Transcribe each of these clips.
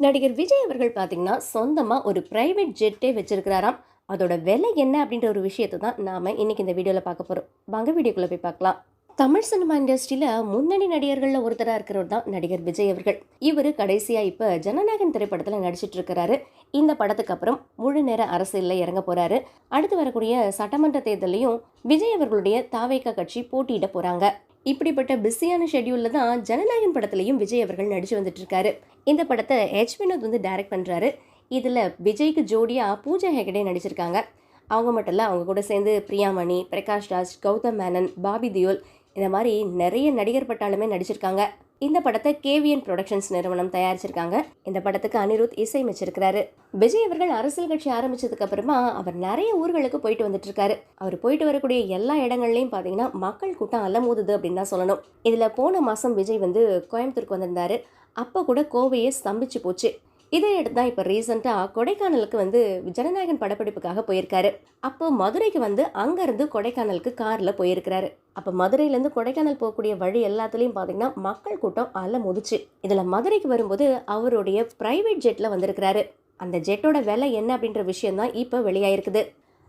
நடிகர் விஜய் அவர்கள் பார்த்தீங்கன்னா சொந்தமாக ஒரு ப்ரைவேட் ஜெட்டே வச்சுருக்கிறாராம். அதோட விலை என்ன அப்படின்ற ஒரு விஷயத்தை தான் நாம் இன்னைக்கு இந்த வீடியோவில் பார்க்க போகிறோம் வாங்க வீடியோக்குள்ளே போய் பார்க்கலாம். தமிழ் சினிமா இண்டஸ்ட்ரியில் முன்னணி நடிகர்களில் ஒருத்தராக இருக்கிறவர் தான் நடிகர் விஜய் அவர்கள். இவர் கடைசியாக இப்போ ஜனநாயகன் திரைப்படத்தில் நடிச்சிட்டு இருக்கிறாரு இந்த படத்துக்கு அப்புறம் முழு நேர அரசியலில் இறங்க போகிறாரு அடுத்து வரக்கூடிய சட்டமன்ற தேர்தலையும் விஜய் அவர்களுடைய தாவேக்கா கட்சி போட்டியிட போகிறாங்க இப்படிப்பட்ட பிஸியான ஷெட்யூலில் தான் ஜனநாயகன் படத்துலையும் விஜய் அவர்கள் நடிச்சு வந்துட்டு இருக்காரு இந்த படத்தை ஹெச் வினோத் வந்து டைரக்ட் பண்ணுறாரு இதில் விஜய்க்கு ஜோடியாக பூஜா ஹெகடே நடிச்சிருக்காங்க. அவங்க மட்டும் இல்லை அவங்க கூட சேர்ந்து பிரியாமணி பிரகாஷ் ராஜ் கௌதம் மேனன் பாபி தியோல் இந்த மாதிரி நிறைய நடிகர் பட்டாலுமே நடிச்சிருக்காங்க. இந்த படத்தை கேவிஎன் ப்ரொடக்ஷன்ஸ் நிறுவனம் தயாரிச்சிருக்காங்க. இந்த படத்துக்கு அனிருத் இசையமைச்சிருக்கிறாரு. விஜய் அவர்கள் அரசியல் கட்சி ஆரம்பிச்சதுக்கு அப்புறமா அவர் நிறைய ஊர்களுக்கு போயிட்டு வந்துட்டு இருக்காரு அவர் போயிட்டு வரக்கூடிய எல்லா இடங்கள்லையும் பார்த்தீங்கன்னா மக்கள் கூட்டம் அலமோதுது அப்படின்னு தான் சொல்லணும். இதில் போன மாதம் விஜய் வந்து கோயம்புத்தூருக்கு வந்திருந்தாரு. அப்போ கூட கோவையே ஸ்தம்பிச்சு போச்சு. இதை எடுத்து தான் இப்போ ரீசெண்டாக கொடைக்கானலுக்கு வந்து ஜனநாயகன் படப்பிடிப்புக்காக போயிருக்காரு. அப்போ மதுரைக்கு வந்து அங்கேருந்து கொடைக்கானலுக்கு காரில் போயிருக்கிறாரு. அப்போ மதுரையிலேருந்து கொடைக்கானல் போகக்கூடிய வழி எல்லாத்துலேயும் பார்த்தீங்கன்னா மக்கள் கூட்டம் அல முதிச்சு. இதில் மதுரைக்கு வரும்போது அவருடைய ப்ரைவேட் ஜெட்டில் வந்திருக்கிறாரு. அந்த ஜெட்டோட விலை என்ன அப்படின்ற விஷயந்தான் இப்போ வெளியாயிருக்குது.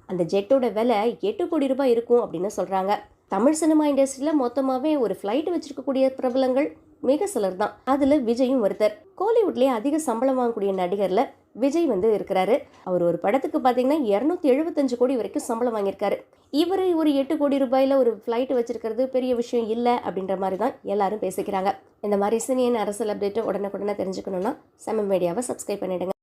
அந்த ஜெட்டோட விலை எட்டு கோடி ரூபாய் இருக்கும் அப்படின்னு சொல்கிறாங்க தமிழ் சினிமா இண்டஸ்ட்ரியில் மொத்தமாகவே ஒரு ஃப்ளைட் வச்சுருக்கக்கூடிய பிரபலங்கள் மிக சிலர் தான். அதில் விஜயும் ஒருத்தர். கோலிவுட்லேயே அதிக சம்பளம் வாங்கக்கூடிய நடிகரில் விஜய் வந்து இருக்கிறாரு. அவர் ஒரு படத்துக்கு பார்த்தீங்கன்னா இரநூத்தி எழுபத்தஞ்சு கோடி வரைக்கும் சம்பளம் வாங்கியிருக்காரு. இவர் ஒரு எட்டு கோடி ரூபாயில் ஒரு ஃப்ளைட் வச்சிருக்கிறது பெரிய விஷயம் இல்லை அப்படின்ற மாதிரி தான் எல்லாரும் பேசிக்கிறாங்க. இந்த மாதிரி சினியன் அரசியல் அப்டேட்டை உடனுக்குடனே தெரிஞ்சுக்கணுன்னா செம மீடியாவை சப்ஸ்கிரைப் பண்ணிடுங்க.